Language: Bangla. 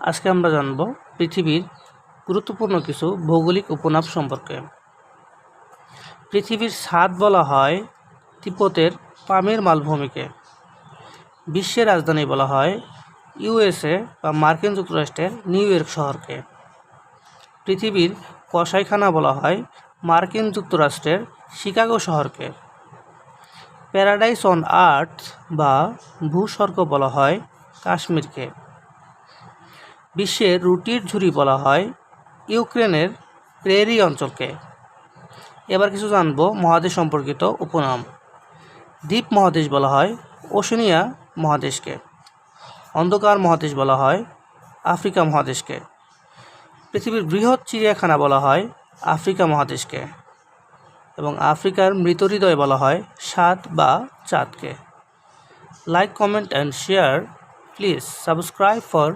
আজকে আমরা জানব পৃথিবীর গুরুত্বপূর্ণ কিছু ভৌগোলিক উপনাম সম্পর্কে। পৃথিবীর ছাদ বলা হয় তিব্বতের পামের মালভূমিকে। বিশ্বের রাজধানী বলা হয় ইউএসএ বা মার্কিন যুক্তরাষ্ট্রের নিউ ইয়র্ক শহরকে। পৃথিবীর কসাইখানা বলা হয় মার্কিন যুক্তরাষ্ট্রের শিকাগো শহরকে। প্যারাডাইস অন আর্থ বা ভূস্বর্গ বলা হয় কাশ্মীরকে। বিশ্বের রুটির ঝুড়ি বলা হয় ইউক্রেনের প্রেরি অঞ্চলকে। এবার কিছু জানব মহাদেশ সম্পর্কিত উপনাম। দ্বীপ মহাদেশ বলা হয়, ওশেনিয়া মহাদেশকে। অন্ধকার মহাদেশ বলা হয়, আফ্রিকা মহাদেশকে। পৃথিবীর বৃহৎ চিড়িয়াখানা বলা হয়, আফ্রিকা মহাদেশকে। এবং আফ্রিকার মৃত হৃদয় বলা হয়, সাত বা চাঁদকে। Like, comment, and share, please subscribe for